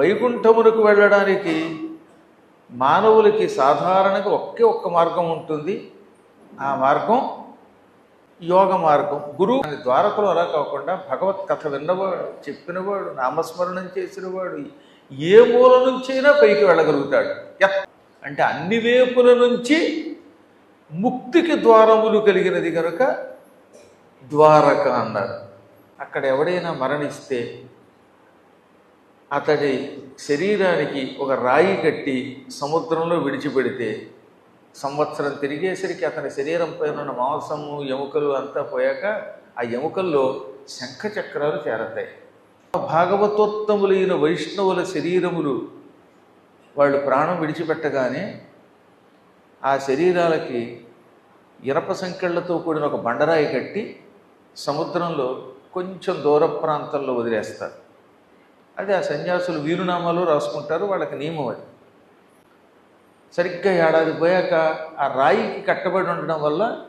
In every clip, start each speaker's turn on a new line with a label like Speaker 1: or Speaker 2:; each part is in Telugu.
Speaker 1: వైకుంఠమునకు వెళ్ళడానికి మానవులకి సాధారణంగా ఒకే ఒక్క మార్గం ఉంటుంది. ఆ మార్గం యోగ మార్గం. గురువు అని అలా కాకుండా భగవత్ కథ విన్నవాడు చెప్పినవాడు నామస్మరణం చేసినవాడు ఏ మూల నుంచైనా పైకి వెళ్ళగలుగుతాడు. ఎత్ అంటే అన్ని వేపుల నుంచి ముక్తికి ద్వారములు కలిగినది కనుక ద్వారక అన్నారు. అక్కడ ఎవడైనా మరణిస్తే అతడి శరీరానికి ఒక రాయి కట్టి సముద్రంలో విడిచిపెడితే సంవత్సరం తిరిగేసరికి అతని శరీరం పైన ఉన్న మాంసము ఎముకలు అంతా పోయాక ఆ ఎముకల్లో శంఖ చక్రాలు చేరతాయి. భాగవతోత్తములైన వైష్ణవుల శరీరములు వాళ్ళు ప్రాణం విడిచిపెట్టగానే ఆ శరీరాలకి ఇనప సంకెళ్ళతో కూడిన ఒక బండరాయి కట్టి సముద్రంలో కొంచెం దూర ప్రాంతంలో వదిలేస్తారు. అది ఆ సన్యాసులు వీరునామాలు రాసుకుంటారు వాళ్ళకి నియమం అది. సరిగ్గా ఏడాది పోయాక ఆ రాయికి కట్టబడి ఉండడం వల్ల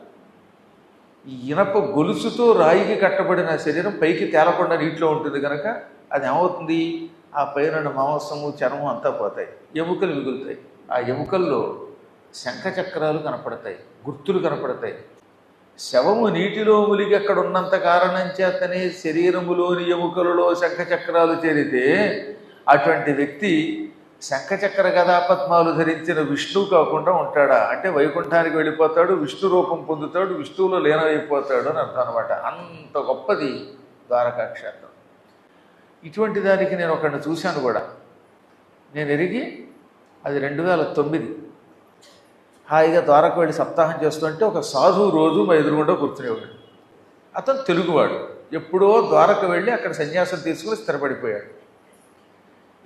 Speaker 1: ఇనప గొలుసుతో రాయికి కట్టబడిన శరీరం పైకి తేలకుండా నీటిలో ఉంటుంది కనుక అది ఏమవుతుంది? ఆ పైన మాంసము చర్మం అంతా పోతాయి. ఎముకలు మిగులుతాయి. ఆ ఎముకల్లో శంఖచక్రాలు కనపడతాయి గుర్తులు కనపడతాయి. శవము నీటిలో ములిగి అక్కడ ఉన్నంత కారణం చేతనే శరీరములోని ఎముకలలో శంఖచక్రాలు చేరితే అటువంటి వ్యక్తి శంఖచక్ర గదాపద్మాలు ధరించిన విష్ణువు కాకుండా ఉంటాడా? అంటే వైకుంఠానికి వెళ్ళిపోతాడు విష్ణు రూపం పొందుతాడు విష్ణువులో లీనమైపోతాడు అని అర్థం అనమాట అంత గొప్పది ద్వారకాక్షేత్రం. ఇటువంటి దానికి నేను ఒకరిని చూశాను కూడా. నేను ఎరిగి అది రెండు వేల తొమ్మిది హాయిగా ద్వారకు వెళ్ళి సప్తాహం చేస్తుంటే ఒక సాధువు రోజు మా ఎదురుగుండా కూర్చునేవాడు అతను తెలుగువాడు. ఎప్పుడో ద్వారకు వెళ్ళి అక్కడ సన్యాసం తీసుకుని స్థిరపడిపోయాడు.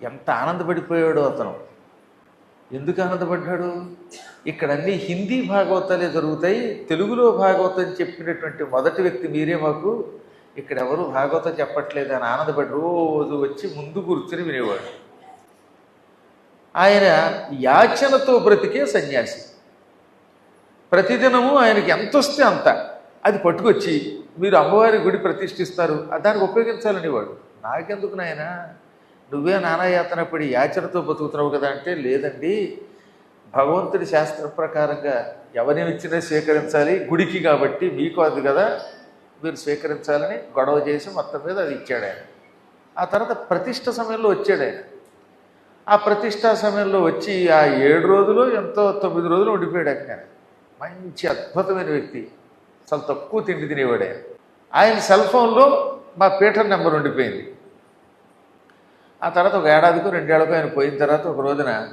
Speaker 1: ఎంత ఆనందపడిపోయాడో అతను. ఎందుకు ఆనందపడ్డాడు? ఇక్కడ అన్ని హిందీ భాగవతాలే జరుగుతాయి. తెలుగులో భాగవతం చెప్పినటువంటి మొదటి వ్యక్తి మీరే మాకు. ఇక్కడ ఎవరు భాగవతం చెప్పట్లేదు అని ఆనందపడి రోజు వచ్చి ముందు కూర్చుని వినేవాడు. ఆయన యాచనతో బ్రతికే సన్యాసి. ప్రతిదినము ఆయనకి ఎంత వస్తే అంత. అది పట్టుకొచ్చి మీరు అమ్మవారి గుడి ప్రతిష్ఠిస్తారు దానికి ఉపయోగించాలని వాడు. నాకెందుకు నాయన? నువ్వే నానాయాతన పడి యాచనతో బతుకుతున్నావు కదా అంటే లేదండి. భగవంతుడి శాస్త్ర ప్రకారంగా ఎవరిని ఇచ్చినా స్వీకరించాలి. గుడికి కాబట్టి మీకు అది కదా. మీరు స్వీకరించాలని గొడవ చేసి మొత్తం మీద అది ఇచ్చాడు ఆయన. ఆ తర్వాత ప్రతిష్ట సమయంలో వచ్చాడు ఆయన. ఆ ప్రతిష్టా సమయంలో వచ్చి ఆ ఏడు రోజులు ఎంతో తొమ్మిది రోజులు ఉండిపోయాడు అక్కడ మంచి అద్భుతమైన వ్యక్తి. చాలా తక్కువ తిండి తినేవాడే. ఆయన సెల్ ఫోన్లో మా పీటర్ నెంబర్ ఉండిపోయింది. ఆ తర్వాత ఒక ఏడాదికి రెండేళ్ళకు ఆయన పోయిన తర్వాత ఒక రోజున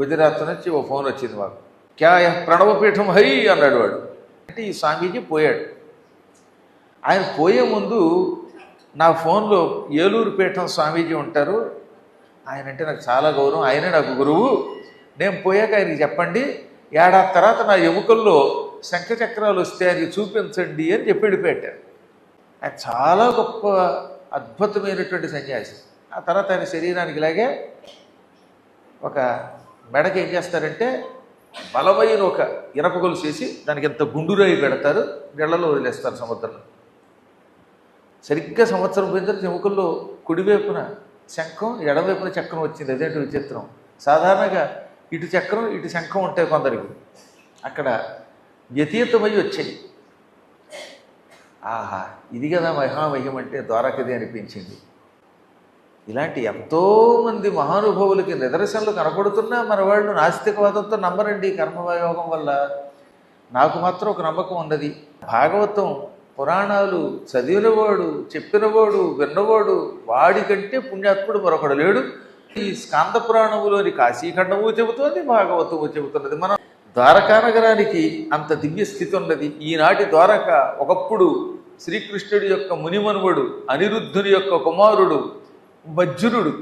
Speaker 1: గుజరాత్ నుంచి ఓ ఫోన్ వచ్చింది మాకు. క్యా యహ్ ప్రణవపీఠం హై అన్నాడు వాడు. అంటే ఈ స్వామీజీ పోయాడు. ఆయన పోయే ముందు నా ఫోన్లో ఏలూరు పీఠం స్వామీజీ ఉంటారు. ఆయన అంటే నాకు చాలా గౌరవం. ఆయనే నాకు గురువు. నేను పోయాక ఆయనకి చెప్పండి ఏడాది తర్వాత నా ఎముకల్లో శంఖచక్రాలు వస్తే అది చూపించండి అని చెప్పి వెళ్ళిపెట్టారు ఆయన చాలా గొప్ప అద్భుతమైనటువంటి సన్యాసి. ఆ తర్వాత ఆయన శరీరానికి ఇలాగే ఒక మెడకి ఏం చేస్తారంటే బలమైన ఒక ఇనప గొలుసు వేసి దానికి ఎంత గుండురాయి పెడతారు నీళ్ళలో వదిలేస్తారు సముద్రంలో. సరిగ్గా సంవత్సరం పోయిన తర్వాత ఎముకల్లో కుడివైపున శంఖం ఎడవైపున చక్రం వచ్చింది. అదేంటి విచిత్రం? సాధారణంగా ఇటు చక్రం ఇటు శంఖం ఉంటాయి కొందరికి. అక్కడ వ్యతీతమై వచ్చాయి ఆహా ఇది కదా మహామహ్యం అంటే ద్వారకది అనిపించింది. ఇలాంటి ఎంతోమంది మహానుభావులకి నిదర్శనలు కనపడుతున్నా మన వాళ్ళు నాస్తికవాదంతో నమ్మరండి కర్మయోగం వల్ల. నాకు మాత్రం ఒక నమ్మకం ఉన్నది. భాగవతం పురాణాలు చదివినవాడు చెప్పినవాడు విన్నవాడు వాడికంటే పుణ్యాత్ముడు మరొకడు లేడు. ఈ స్కాంద పురాణములోని కాశీఖండము చెబుతోంది భాగవతము చెబుతున్నది. మనం ద్వారకా నగరానికి అంత దివ్య స్థితి ఉన్నది. ఈనాటి ద్వారక ఒకప్పుడు శ్రీకృష్ణుడి యొక్క మునిమనువుడు అనిరుద్ధుని యొక్క కుమారుడు మజ్జునుడు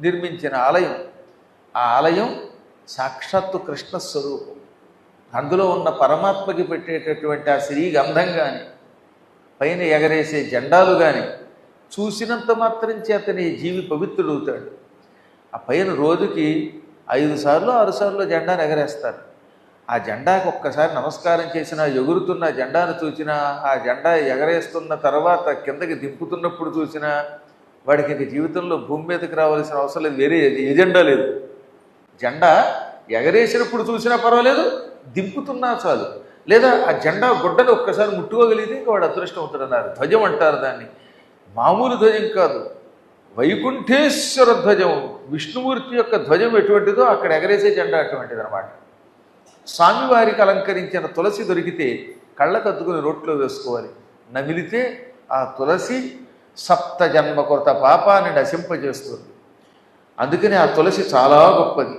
Speaker 1: నిర్మించిన ఆలయం. ఆ ఆలయం సాక్షాత్తు కృష్ణ స్వరూపం. అందులో ఉన్న పరమాత్మకి పెట్టేటటువంటి ఆ శ్రీగంధం కానీ పైన ఎగరేసే జెండాలు కానీ చూసినంత మాత్రం చేతనే జీవి పవిత్రుడవుతాడు. ఆ పైన రోజుకి ఐదు సార్లు ఆరు సార్లు జెండాను ఎగరేస్తారు ఆ జెండాకు ఒక్కసారి నమస్కారం చేసిన ఎగురుతున్న జెండాను చూసినా ఆ జెండా ఎగరేస్తున్న తర్వాత కిందకి దింపుతున్నప్పుడు చూసినా వాడికి ఇంక జీవితంలో భూమి మీదకి రావాల్సిన అవసరం లేదు. వేరే ఎజెండా లేదు. జెండా ఎగరేసినప్పుడు చూసినా పర్వాలేదు దింపుతున్నా చాలు. లేదా ఆ జెండా గుడ్డను ఒక్కసారి ముట్టుకోగలిగితే ఇంకా వాడు అదృష్టం అన్నారు. ధ్వజం అంటారు దాన్ని. మామూలు ధ్వజం కాదు. వైకుంఠేశ్వర ధ్వజం విష్ణుమూర్తి యొక్క ధ్వజం ఎటువంటిదో అక్కడ ఎగరేసే జెండా అటువంటిది అనమాట స్వామివారికి అలంకరించిన తులసి దొరికితే కళ్ళకద్దుకుని రోట్లో వేసుకోవాలి. నమిలితే ఆ తులసి సప్త జన్మ కొరత పాపాన్ని నశింపజేస్తుంది. అందుకని ఆ తులసి చాలా గొప్పది.